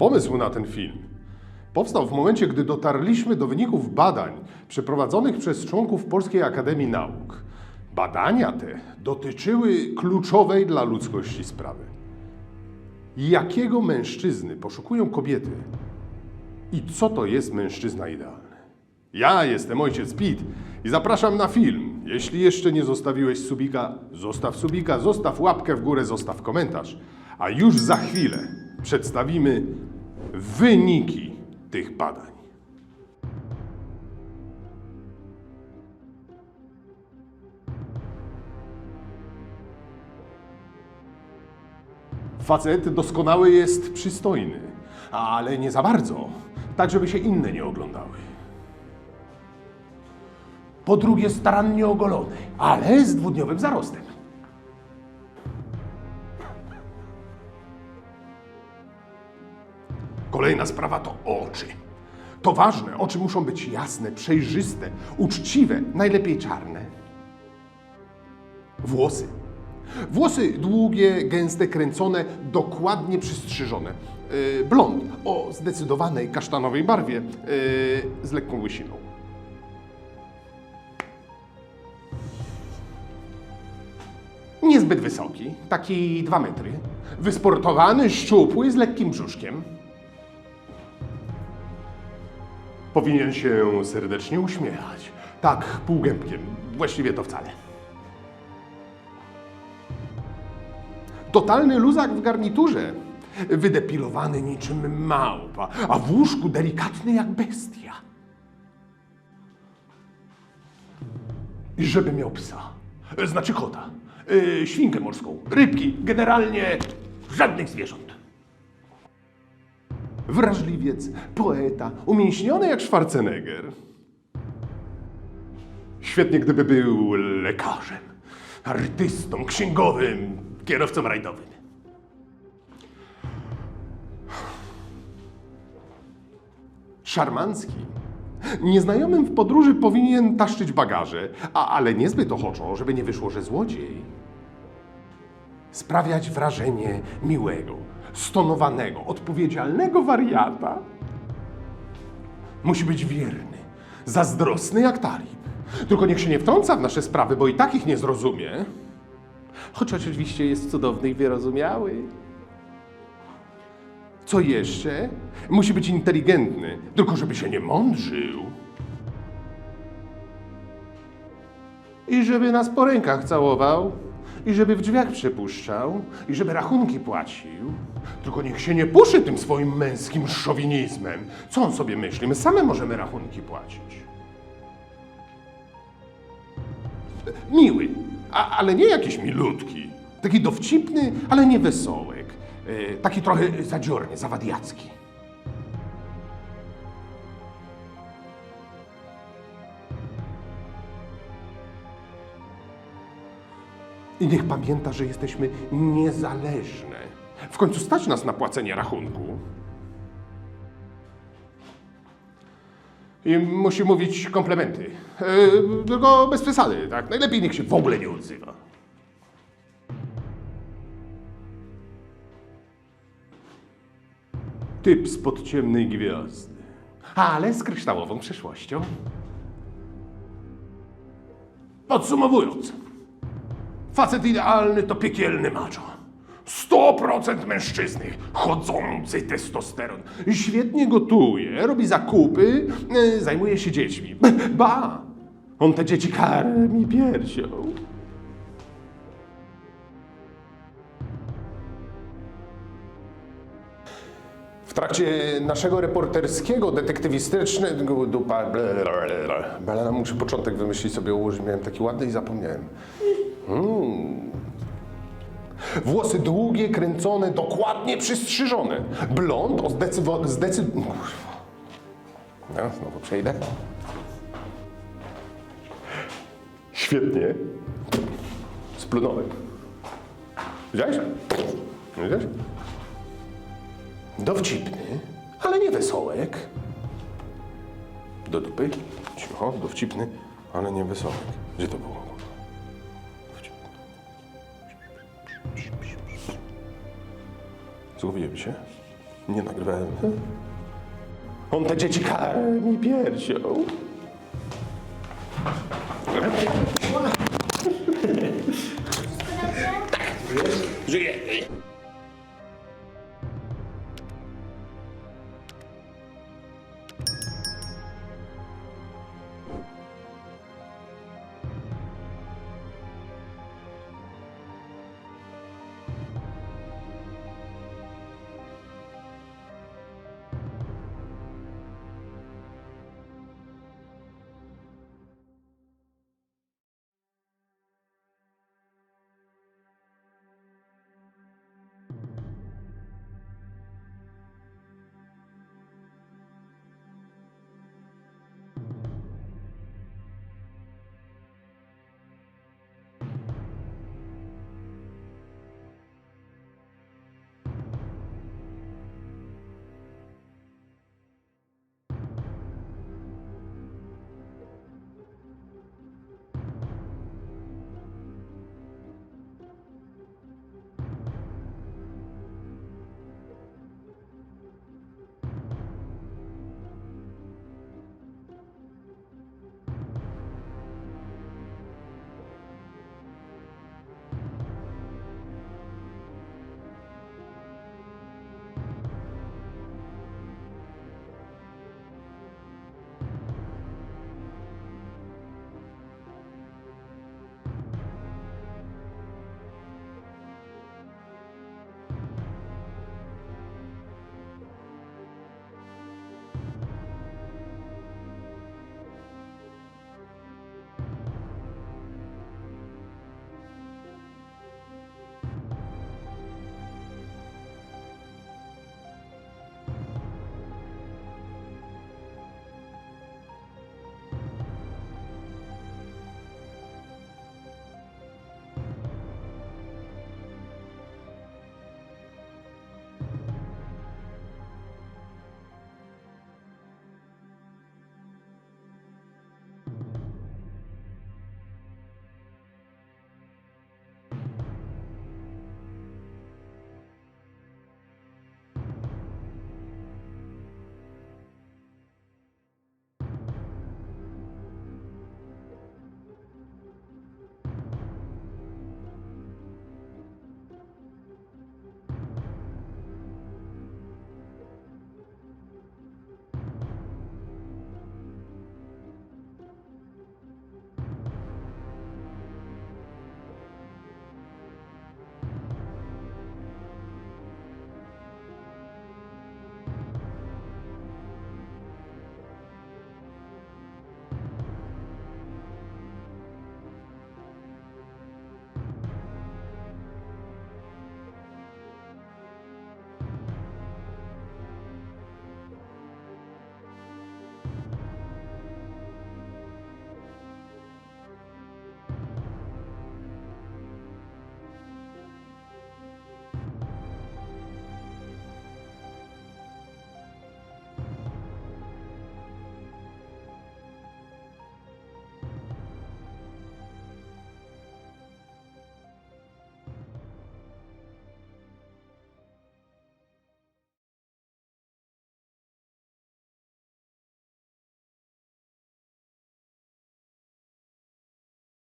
Pomysł na ten film powstał w momencie, gdy dotarliśmy do wyników badań przeprowadzonych przez członków Polskiej Akademii Nauk. Badania te dotyczyły kluczowej dla ludzkości sprawy. Jakiego mężczyzny poszukują kobiety i co to jest mężczyzna idealny? Ja jestem ojciec Pit i zapraszam na film. Jeśli jeszcze nie zostawiłeś subika, zostaw subika, zostaw łapkę w górę, zostaw komentarz. A już za chwilę przedstawimy wyniki tych badań. Facet doskonały jest przystojny, ale nie za bardzo, tak żeby się inne nie oglądały. Po drugie starannie ogolony, ale z dwudniowym zarostem. Kolejna sprawa to oczy. To ważne, oczy muszą być jasne, przejrzyste, uczciwe, najlepiej czarne. Włosy. Włosy długie, gęste, kręcone, dokładnie przystrzyżone. Yy, blond o zdecydowanej kasztanowej barwie yy, z lekką łysiną. Niezbyt wysoki, taki dwa metry. Wysportowany, szczupły, z lekkim brzuszkiem. Powinien się serdecznie uśmiechać. Tak, półgębkiem. Właściwie to wcale. Totalny luzak w garniturze. Wydepilowany niczym małpa, a w łóżku delikatny jak bestia. I żeby miał psa. Znaczy kota. Yy, świnkę morską, rybki, generalnie żadnych zwierząt. Wrażliwiec, poeta, umięśniony jak Schwarzenegger. Świetnie, gdyby był lekarzem, artystą, księgowym, kierowcą rajdowym. Szarmancki. Nieznajomym w podróży powinien taszczyć bagaże, a, ale niezbyt ochoczo, żeby nie wyszło, że złodziej. Sprawiać wrażenie miłego, stonowanego, odpowiedzialnego wariata. Musi być wierny, zazdrosny jak talib. Tylko niech się nie wtrąca w nasze sprawy, bo i tak ich nie zrozumie. Choć oczywiście jest cudowny i wyrozumiały. Co jeszcze? Musi być inteligentny, tylko żeby się nie mądrzył. I żeby nas po rękach całował, i żeby w drzwiach przepuszczał, i żeby rachunki płacił. Tylko niech się nie puszy tym swoim męskim szowinizmem. Co on sobie myśli? My same możemy rachunki płacić. Miły, a, ale nie jakiś milutki. Taki dowcipny, ale nie wesołek. E, taki trochę zadziorny, zawadiacki. I niech pamięta, że jesteśmy niezależne. W końcu stać nas na płacenie rachunku. I musi mówić komplementy. E, tylko bez przesady, tak? Najlepiej niech się w ogóle nie odzywa. Typ spod ciemnej gwiazdy. Ale z kryształową przeszłością. Podsumowując, facet idealny to piekielny macho. 100% mężczyzny, chodzący testosteron. Świetnie gotuje, robi zakupy, e, zajmuje się dziećmi. Ba, on te dzieci karmi piersią. W trakcie naszego reporterskiego, detektywistycznego dupa... ble. Ble, Muszę początek wymyślić sobie ułożyć, miałem taki ładny i zapomniałem. Włosy długie, kręcone, dokładnie przystrzyżone. Blond o zdecywo... zdecy... Kurwa. No, znowu przejdę. Świetnie. Splunąłem. Widziałeś? Widziałeś? Dowcipny, ale nie wesołek. Do dupy. Cicho, dowcipny, ale nie wesołek. Gdzie to było? Zgubiłem się. Nie nagrywałem. On te dzieci karmi piersią. Żyje.